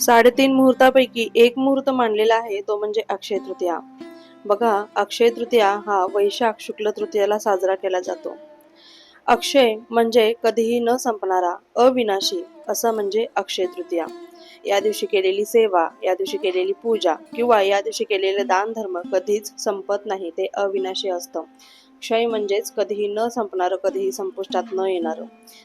साडेतीन मुहूर्तापैकी एक मुहूर्त मानलेला आहे तो म्हणजे अक्षय तृतीया. बघा अक्षय तृतीया हा वैशाख शुक्ल तृतीयाला साजरा केला जातो. अक्षय म्हणजे कधीही न संपणारा अविनाशी असं म्हणजे अक्षय तृतीया. या दिवशी केलेली सेवा या दिवशी केलेली पूजा किंवा या दिवशी केलेले दान धर्म कधीच संपत नाही ते अविनाशी असतं. क्षय म्हणजेच कधीही न संपणारं कधीही संपुष्टात न येणारं.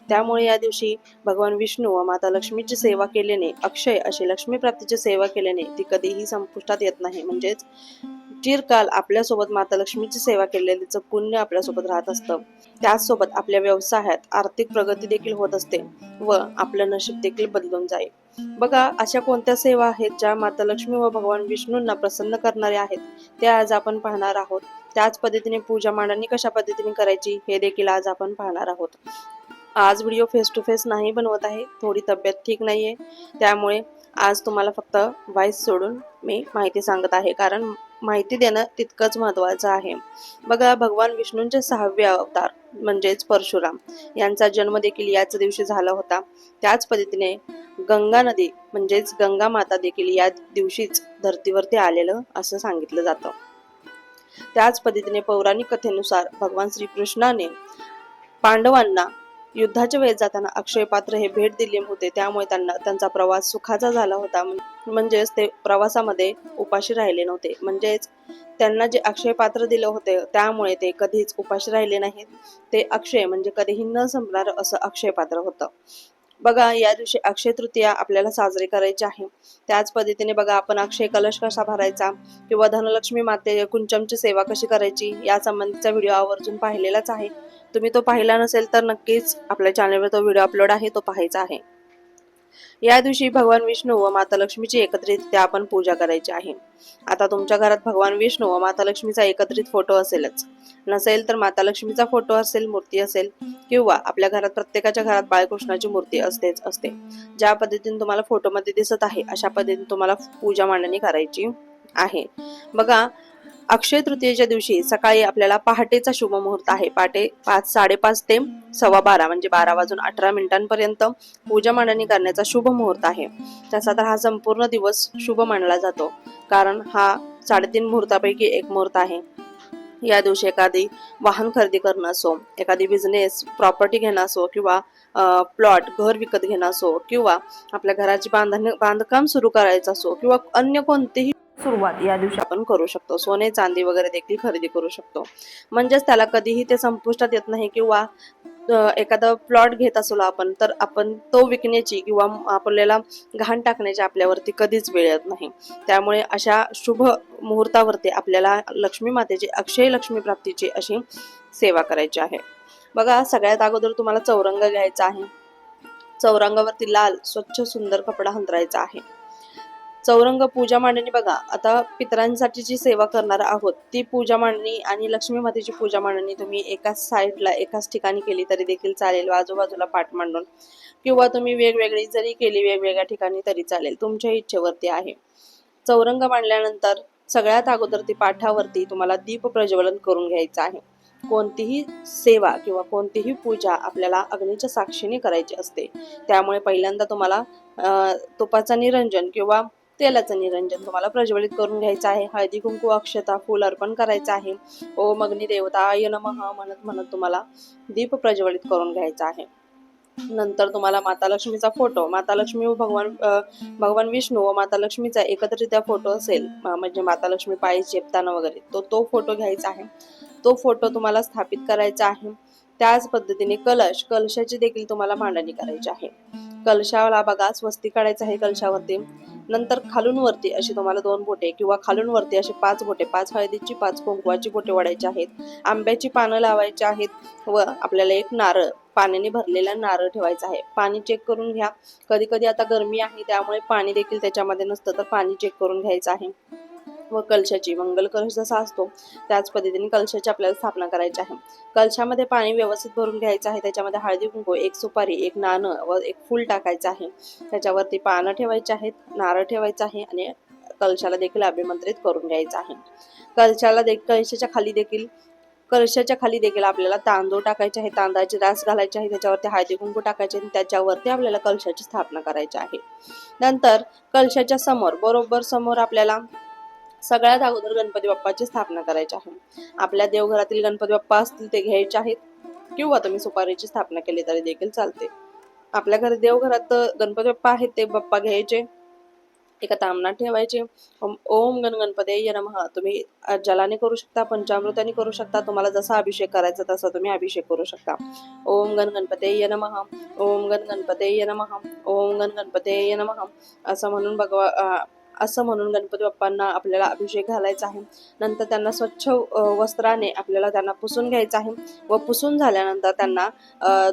त्यामुळे या दिवशी भगवान विष्णू व माता लक्ष्मीची सेवा केल्याने अक्षय अशी लक्ष्मी प्राप्तीची सेवा केल्याने ती कधीही संपुष्टात येत नाही. म्हणजेच चिरकाल आपल्यासोबत माता लक्ष्मीची सेवा केलेलीचं पुण्य आपल्यासोबत राहत असतं. त्याचसोबत आपल्या व्यवसायात आर्थिक प्रगती देखील होत असते व आपलं नशीब देखील बदलून जाईल. बघा अशा कोणत्या सेवा आहेत ज्या माता लक्ष्मी व भगवान विष्णूंना प्रसन्न करणाऱ्या आहेत? त्या आज आपण पाहणार आहोत. त्याच पद्धतीने पूजा मांडणी कशा पद्धतीने करायची हे देखील आज आपण पाहणार आहोत. आज व्हिडिओ फेस टू फेस नाही बनवत आहे थोडी तब्येत ठीक नाही आहे त्यामुळे आज तुम्हाला फक्त व्हॉइस सोडून मी माहिती सांगत आहे कारण माहिती देणं तितकंच महत्वाचं आहे. बघा भगवान विष्णूंचे सहावे अवतार म्हणजेच परशुराम यांचा जन्म देखील याच दिवशी झाला होता. त्याच पद्धतीने गंगा नदी म्हणजेच गंगा माता देखील या दिवशीच धर्तीवरती आलेलं असं सांगितलं जातं. त्याच पद्धतीने पौराणिक कथेनुसार भगवान श्रीकृष्णाने पांडवांना युद्धाच्या वेळेस जाताना अक्षय पात्र हे भेट दिले होते. त्यामुळे त्यांना त्यांचा प्रवास सुखाचा झाला होता. म्हणजेच ते प्रवासामध्ये उपाशी राहिले नव्हते. म्हणजेच त्यांना जे अक्षय पात्र दिलं होते त्यामुळे ते कधीच उपाशी राहिले नाहीत. ते अक्षय म्हणजे कधीही न संपणार असं अक्षय पात्र होतं. बघा या दिवशी अक्षय तृतीया आपल्याला साजरी करायची आहे. त्याच पद्धतीने बघा आपण अक्षय कलश कसा भरायचा किंवा धनलक्ष्मी माते कुंचमची सेवा कशी करायची या संबंधीचा व्हिडिओ आवर्जून पाहिलेलाच आहे. तुम्ही तो पाहिला नसेल तर नक्कीच आपल्या चॅनलवर तो व्हिडिओ अपलोड आहे तो पाहायचा आहे. या दिवशी भगवान विष्णू व माता लक्ष्मीची एकत्रितरित्या आपण पूजा करायची आहे. आता तुमच्या घरात भगवान विष्णू व माता लक्ष्मीचा एकत्रित फोटो असेलच. नसेल तर माता लक्ष्मीचा फोटो असेल मूर्ती असेल किंवा आपल्या घरात प्रत्येकाच्या घरात बाळकृष्णाची मूर्ती असतेच असते. ज्या पद्धतीने तुम्हाला फोटोमध्ये दिसत आहे अशा पद्धतीने तुम्हाला पूजा मांडणी करायची आहे. बघा अक्षय तृतीयेच्या दिवशी सकाळी आपल्याला पहाटेचा शुभ मुहूर्त आहे. पहाटे पाच साडेपाच ते सव्वा बारा म्हणजे बारा वाजून अठरा मिनिटांपर्यंत पूजा मांडणी करण्याचा शुभ मुहूर्त आहे. तसा तर हा संपूर्ण दिवस शुभ मानला जातो कारण हा साडेतीन मुहूर्तापैकी एक मुहूर्त आहे. या दिवशी एखादी वाहन खरेदी करणं असो एखादी बिझनेस प्रॉपर्टी घेणं असो किंवा प्लॉट घर विकत घेणं असो किंवा आपल्या घराची बांधणी बांधकाम सुरू करायचं असो किंवा अन्य कोणतेही सुरुवात या दिवशी आपण करू शकतो. सोने चांदी वगैरे देखील खरेदी करू शकतो. म्हणजेच त्याला कधीही ते संपुष्टात येत नाही किंवा एखादा प्लॉट घेत असलो आपण तर आपण तो विकण्याची किंवा आपल्याला घाण टाकण्याची आपल्यावरती कधीच वेळ येत नाही. त्यामुळे अशा शुभ मुहूर्तावरती आपल्याला लक्ष्मी मातेची अक्षय लक्ष्मी प्राप्तीची अशी सेवा करायची आहे. बघा सगळ्यात अगोदर तुम्हाला चौरंग घ्यायचा आहे. चौरंगावरती लाल स्वच्छ सुंदर कपडा हंतरायचा आहे. चौरंग पूजा मांडणी बघा. आता पितरांसाठी जी सेवा करणार आहोत ती पूजा मांडणी आणि लक्ष्मी मातेची पूजा मांडणी तुम्ही एकाच साईडला एकाच ठिकाणी केली तरी देखील चालेल. आजूबाजूला पाठ मांडून किंवा तुम्ही वेगवेगळी जरी केली वेगवेगळ्या ठिकाणी तरी चालेल. तुमच्या इच्छेवरती आहे. चौरंग मांडल्यानंतर सगळ्यात अगोदर ती पाठावरती तुम्हाला दीप प्रज्वलन करून घ्यायचं आहे. कोणतीही सेवा किंवा कोणतीही पूजा आपल्याला अग्नीच्या साक्षीने करायची असते. त्यामुळे पहिल्यांदा तुम्हाला तुपाचा निरंजन किंवा तेलाचं निरंजन तुम्हाला प्रज्वलित करून घ्यायचं आहे. हळदी कुंकू अक्षता फूल अर्पण करायचं आहे. ओम अग्निदेवता आय नमः म्हणत म्हणत तुम्हाला दीप प्रज्वलित करून घ्यायचा आहे. नंतर तुम्हाला माता लक्ष्मीचा फोटो माता लक्ष्मी व भगवान भगवान विष्णू व माता लक्ष्मीचा एकत्रित्या फोटो असेल. म्हणजे माता लक्ष्मी पायी चेपताना वगैरे. तो तो फोटो घ्यायचा आहे. तो फोटो तुम्हाला स्थापित करायचा आहे. त्याच पद्धतीने कलश कलशाची देखील तुम्हाला मांडणी करायची आहे. कलशाला बघा स्वस्ती काढायचं आहे कलशावरती. नंतर खालून वरती अशी तुम्हाला दोन बोटे किंवा खालून वरती अशी पाच बोटे पाच हळदीची पाच कुंकवाची बोटे वाढायची आहेत. आंब्याची पानं लावायची आहेत व आपल्याला एक नारळ पाण्याने भरलेला नारळ ठेवायचा आहे. पाणी चेक करून घ्या. कधी कधी आता गरमी आहे त्यामुळे पाणी देखील त्याच्यामध्ये नसतं तर पाणी चेक करून घ्यायचं आहे. व कलशाची मंगल कलश जसा असतो त्याच पद्धतीने कलशाची आपल्याला स्थापना करायची आहे. कलशामध्ये पाणी व्यवस्थित भरून घ्यायचं आहे त्याच्यामध्ये हळदी कुंकू एक सुपारी एक नाणं व एक फूल टाकायचं आहे. त्याच्यावरती पानं ठेवायची आहेत नारळ ठेवायचं आहे आणि कलशाला देखील अभिमंत्रित करून घ्यायचं आहे. कलशाला दे कलशाच्या खाली देखील कलशाच्या खाली देखील आपल्याला तांदूळ टाकायचे आहे तांदळाची रास घालायची आहे त्याच्यावरती हळदी कुंकू टाकायचे आणि त्याच्यावरती आपल्याला कलशाची स्थापना करायची आहे. नंतर कलशाच्या समोर बरोबर समोर आपल्याला सगळ्यात अगोदर गणपती बाप्पाची स्थापना करायची आहे. आपल्या देवघरातील गणपती बाप्पा असतील ते घ्यायचे आहेत. किंवा तुम्ही सुपारीची स्थापना केली तरी देखील चालते. आपल्या घरी देवघरात गणपती बाप्पा आहेत ते बाप्पा घ्यायचे. एका तामणात ठेवायचे. ओम- गण गणपती नमः. तुम्ही जलाने करू शकता पंचामृताने करू शकता. तुम्हाला जसा अभिषेक करायचा तसा तुम्ही अभिषेक करू शकता. ओम गण गणपते नमः. ओम गण गणपते नमः. ओम गण गणपते नमः. असं म्हणून भगवा असं म्हणून गणपती बाप्पांना आपल्याला अभिषेक घालायचा आहे. नंतर त्यांना स्वच्छ वस्त्राने आपल्याला त्यांना पुसून घ्यायचं आहे व पुसून झाल्यानंतर त्यांना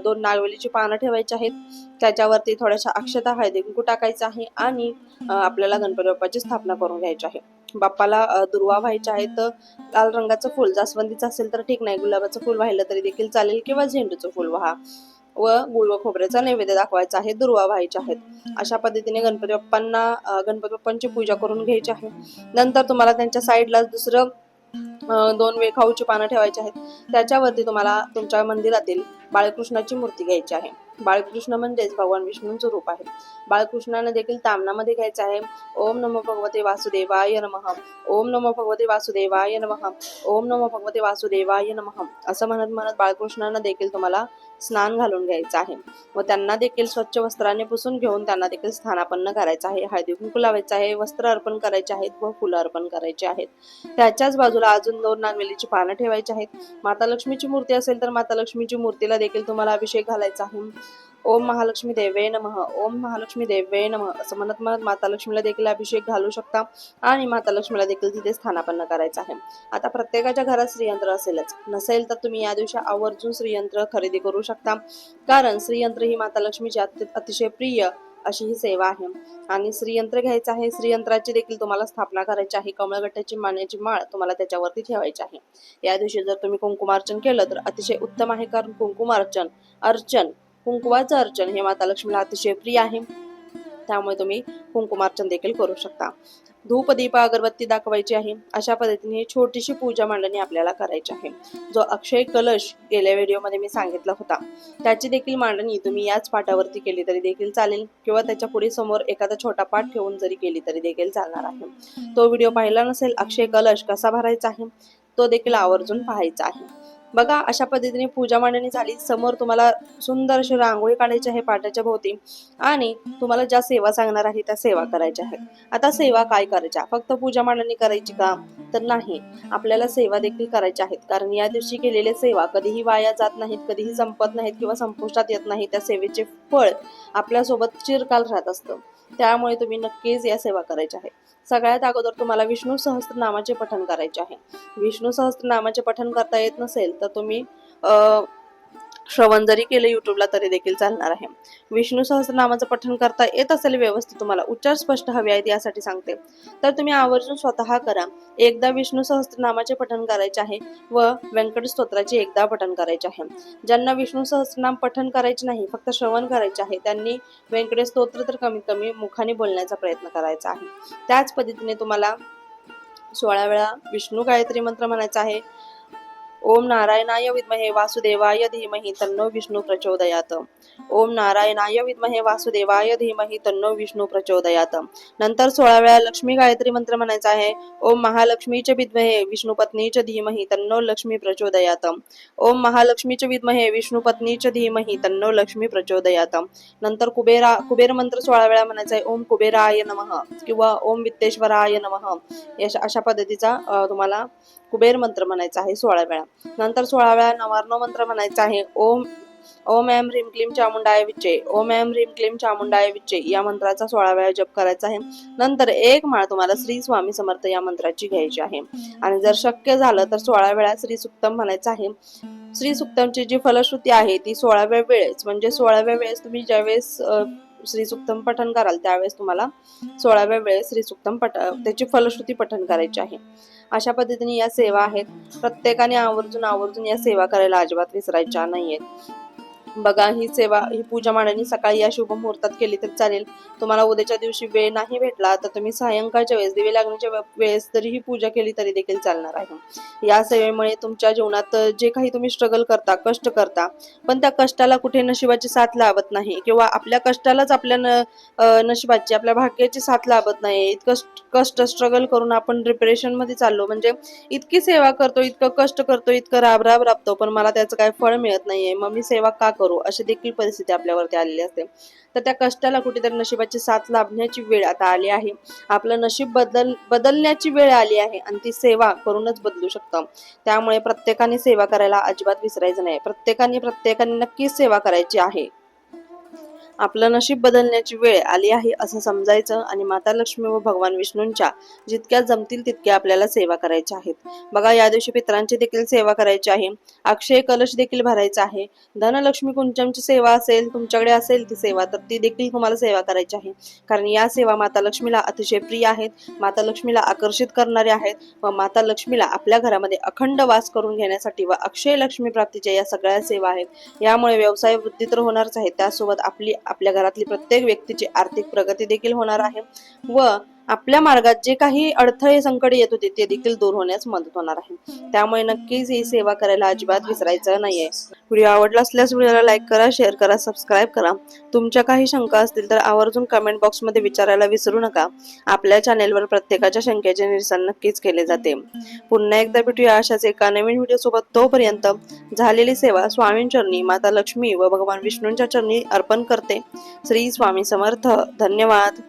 दोन नागवेलीची पानं ठेवायची आहेत. त्याच्यावरती थोड्याशा अक्षता हळदी कुंकू टाकायचं आहे आणि आपल्याला गणपती बाप्पाची स्थापना करून घ्यायची आहे. बाप्पाला दुर्वा व्हायच्या आहेत. लाल रंगाचं फुल जास्वंदीचं असेल तर ठीक नाही. गुलाबाचं फुल वाहिलं तरी देखील चालेल किंवा झेंडूचं फुल व्हा. व गुळ व खोबऱ्याचा नैवेद्य दाखवायचा आहे दुर्वा व्हायचे आहेत. अशा पद्धतीने गणपती बाप्पांना गणपती बाप्पांची पूजा करून घ्यायची आहे. नंतर तुम्हाला त्यांच्या साईडला दुसरं दोन दोन वेखाऊची पानं ठेवायची आहेत. त्याच्यावरती तुम्हाला तुमच्या मंदिरातील बाळकृष्णाची मूर्ती घ्यायची आहे. बाळकृष्ण म्हणजेच भगवान विष्णूंचं रूप आहे. बाळकृष्णाने देखील तामणामध्ये घ्यायचं आहे. ओम नमो भगवते वासुदेवाय नमः. ओम नमो भगवते वासुदेवाय नमः. ओम नमो भगवते वासुदेवाय नमः. असं म्हणत म्हणत बाळकृष्णांना देखील तुम्हाला स्नान घालून घ्यायचं आहे. व त्यांना देखील स्वच्छ वस्त्राने पुसून घेऊन त्यांना देखील स्थानापन्न करायचं आहे. हळदी कुंकू लावायचं आहे. वस्त्र अर्पण करायचे आहेत व फुलं अर्पण करायचे आहेत. त्याच्याच बाजूला अजून दोन नागवेलीची पानं ठेवायची आहेत. माता लक्ष्मीची मूर्ती असेल तर माता लक्ष्मीची मूर्तीला देखील तुम्हाला अभिषेक घालायचा आहे. ओम महालक्ष्मी देवे नमः. ओम महालक्ष्मी देवे नमः. असं म्हणत म्हणत माता लक्ष्मीला देखील अभिषेक घालू शकता आणि माता लक्ष्मीला देखील तिथे स्थानापन्न करायचं आहे. आता प्रत्येकाच्या घरात श्रीयंत्र असेलच. नसेल तर तुम्ही या दिवशी आवर्जून श्रीयंत्र खरेदी करू शकता. कारण श्रीयंत्र ही माता लक्ष्मीची अति- अतिशय प्रिय अशी ही सेवा आहे. आणि श्रीयंत्र घ्यायचं आहे श्रीयंत्राची देखील तुम्हाला स्थापना करायची आहे. कमळगट्ट्याची माण्याची माळ तुम्हाला त्याच्यावरती ठेवायची आहे. या दिवशी जर तुम्ही कुंकुमार्चन केलं तर अतिशय उत्तम आहे. कारण कुंकुमार्चन अर्चन कुंकुवाचं अर्चन हे माता लक्ष्मीला अतिशय प्रिय आहे. त्यामुळे तुम्ही कुंकुमार्चन देखील करू शकता. धूप दीप अगरबत्ती दाखवायची आहे. अशा पद्धतीने ही छोटीशी पूजा मांडणी आपल्याला करायची आहे. जो अक्षय कलश गेल्या व्हिडिओमध्ये मी सांगितला होता. त्याची देखील मांडणी तुम्ही याच पाटावरती केली तरी देखील चालेल. किंवा त्याच्या पुढे समोर एखादा छोटा पाठ ठेवून जरी केली तरी देखील चालणार आहे. तो व्हिडिओ पाहिला नसेल अक्षय कलश कसा भरायचा आहे? तो देखील आवर्जून पाहायचा आहे. बघा अशा पद्धतीने पूजा मांडणी झाली. समोर तुम्हाला सुंदर अशी रांगोळी काढायची आहे पाटाच्या भोवती आणि तुम्हाला ज्या सेवा सांगणार आहे त्या सेवा करायच्या आहेत. आता सेवा काय करायच्या? फक्त पूजा मांडणी करायची का? तर नाही. आपल्याला सेवा देखील करायच्या आहेत. कारण या दिवशी केलेल्या सेवा कधीही वाया जात नाहीत कधीही संपत नाहीत किंवा संपुष्टात येत नाही त्या सेवेचे फळ आपल्यासोबत चिरकाल राहत असतं. त्यामुळे तुम्ही नक्कीच या सेवा करायच्या आहे. सगळ्यात अगोदर तुम्हाला विष्णू सहस्त्रनामाचे पठण करायचे आहे. विष्णू सहस्त्रनामाचे पठण करता येत नसेल तर तुम्ही अ, श्रवण जरी केलं युट्यूबला तरी देखील चालणार आहे. विष्णू सहस्रनामाचं पठण करता येत असेल व्यवस्थित तुम्हाला उच्चार स्पष्ट हवे आहेत यासाठी सांगते. तर तुम्ही आवर्जून स्वतः करा. एकदा विष्णू सहस्रनामाचे पठण करायचे आहे व व्यंकट स्तोत्राचे एकदा पठण करायचे आहे. ज्यांना विष्णू सहस्रनाम पठण करायचे नाही फक्त श्रवण करायचे आहे त्यांनी व्यंकटेश स्तोत्र तर कमीत कमी मुखाने बोलण्याचा प्रयत्न करायचा आहे. त्याच पद्धतीने तुम्हाला सोळा वेळा विष्णू गायत्री मंत्र म्हणायचा आहे. ओम नारायणाय विद्महे वासुदेवाय धीमहि तन्नो विष्णू प्रचोदयात। ओम नारायणाय विद्महे वासुदेवाय धीमहि तन्नो विष्णू प्रचोदयात। नंतर सोळा वेळा लक्ष्मी गायत्री मंत्र म्हणायचा आहे ओम महालक्ष्मीचे विद्महे विष्णू पत्नीच धीमहि तन्नो लक्ष्मी प्रचोदयात। ओम महालक्ष्मीच विद्महे विष्णू पत्नीच धीमहि तन्नो लक्ष्मी प्रचोदयात। नंतर कुबेरा कुबेर मंत्र सोळा वेळा म्हणायचा आहे ओम कुबेराय नमः किंवा ओम वित्तेश्वराय नमः अशा पद्धतीचा तुम्हाला कुबेर मंत्र म्हणायचा आहे सोळा वेळा। नंतर सोळा वेळा नवार्णव मंत्र म्हणायचा आहे. ओम ओम एम ह्रीम क्लीम चामुंडाय विच्चे ओम एम ह्रीम क्लीम चामुंडाय विच्चे या मंत्राचा सोळा वेळा जप करायचा आहे. नंतर एक माळ तुम्हाला श्री स्वामी समर्थ या मंत्राची घ्यायची आहे. आणि जर शक्य झालं तर सोळा वेळा श्री सुक्तम म्हणायचं आहे. श्री सुक्तमची जी फलश्रुती आहे ती सोळाव्या वेळेस म्हणजे सोळाव्या वेळेस तुम्ही ज्यावेळेस श्री सुक्तम पठण कराल त्यावेळेस तुम्हाला सोळाव्या वेळेस श्री सुक्तम पठ त्याची फलश्रुती पठण करायची आहे. अशा पद्धतीने या सेवा आहेत. प्रत्येकाने आवर्जून आवर्जून या सेवा करायला अजिबात विसरायच्या नाहीयेत. बघा ही सेवा ही पूजा मांडणी सकाळी या शुभ मुहूर्तात केली तर चालेल. तुम्हाला उद्याच्या दिवशी वेळ नाही भेटला तर तुम्ही सायंकाळच्या वेळेस दिवे लागण्याच्या वेळेस तरी ही पूजा केली तरी देखील चालणार आहे. या सेवेमुळे तुमच्या जीवनात जे काही तुम्ही स्ट्रगल करता कष्ट करता पण त्या कष्टाला कुठे नशिबाची साथ लाभत नाही किंवा आपल्या कष्टालाच आपल्या न नशिबाची आपल्या भाग्याची साथ लाभत नाही. इतकं कष्ट स्ट्रगल करून आपण डिप्रेशनमध्ये चाललो म्हणजे इतकी सेवा करतो इतकं कष्ट करतो इतकं राब राब राबतो पण मला त्याचं काय फळ मिळत नाहीये. मग मी सेवा का करू अशी देखील परिस्थिती आपल्यावरती आलेली असते. तर त्या कष्टाला कुठेतरी नशिबाची साथ लाभण्याची वेळ आता आली आहे. आपलं नशीब बदल बदलण्याची वेळ आली आहे आणि ती सेवा करूनच बदलू शकतं. त्यामुळे प्रत्येकाने सेवा करायला अजिबात विसरायचं नाही. प्रत्येकाने प्रत्येकाने नक्कीच सेवा करायची आहे. आपलं नशीब बदलण्याची वेळ आली आहे असं समजायचं आणि माता लक्ष्मी व भगवान विष्णूंच्या जितक्या जमतील तितक्या आपल्याला सेवा करायच्या आहेत. बघा या दिवशी पित्रांची देखील सेवा करायची आहे. अक्षय कलश देखील भरायचा आहे. धनलक्ष्मी कुंचमची सेवा असेल तुमच्याकडे असेल ती सेवा तर ती देखील तुम्हाला सेवा करायची आहे. कारण या सेवा माता लक्ष्मीला अतिशय प्रिय आहेत. माता लक्ष्मीला आकर्षित करणारे आहेत व माता लक्ष्मीला आपल्या घरामध्ये अखंड वास करून घेण्यासाठी व अक्षय लक्ष्मी प्राप्तीच्या या सगळ्या सेवा आहेत. यामुळे व्यवसाय वृद्धी तर होणारच आहे. त्यासोबत आपली आपल्या घरातली प्रत्येक व्यक्तीची आर्थिक प्रगती देखील होणार आहे. व आपल्या मार्गात जे काही अडथळे संकट येत होते ते देखील दूर होण्यास मदत होणार आहे. त्यामुळे नक्कीच ही सेवा करायला अजिबात विसरायचं नाहीये. व्हिडिओ आवडला असल्यास व्हिडिओला लाईक करा शेअर करा सबस्क्राईब करा. तुमच्या काही शंका असतील तर आवर्जून कमेंट बॉक्समध्ये विचारायला विसरू नका. आपल्या चॅनेलवर प्रत्येकाच्या शंकेचे निरसन नक्कीच केले जाते. पुन्हा एकदा भेटूया अशाच एका नवीन व्हिडिओ सोबत. तोपर्यंत झालेली सेवा स्वामींचरणी माता लक्ष्मी व भगवान विष्णूंच्या चरणी अर्पण करते. श्री स्वामी समर्थ. धन्यवाद.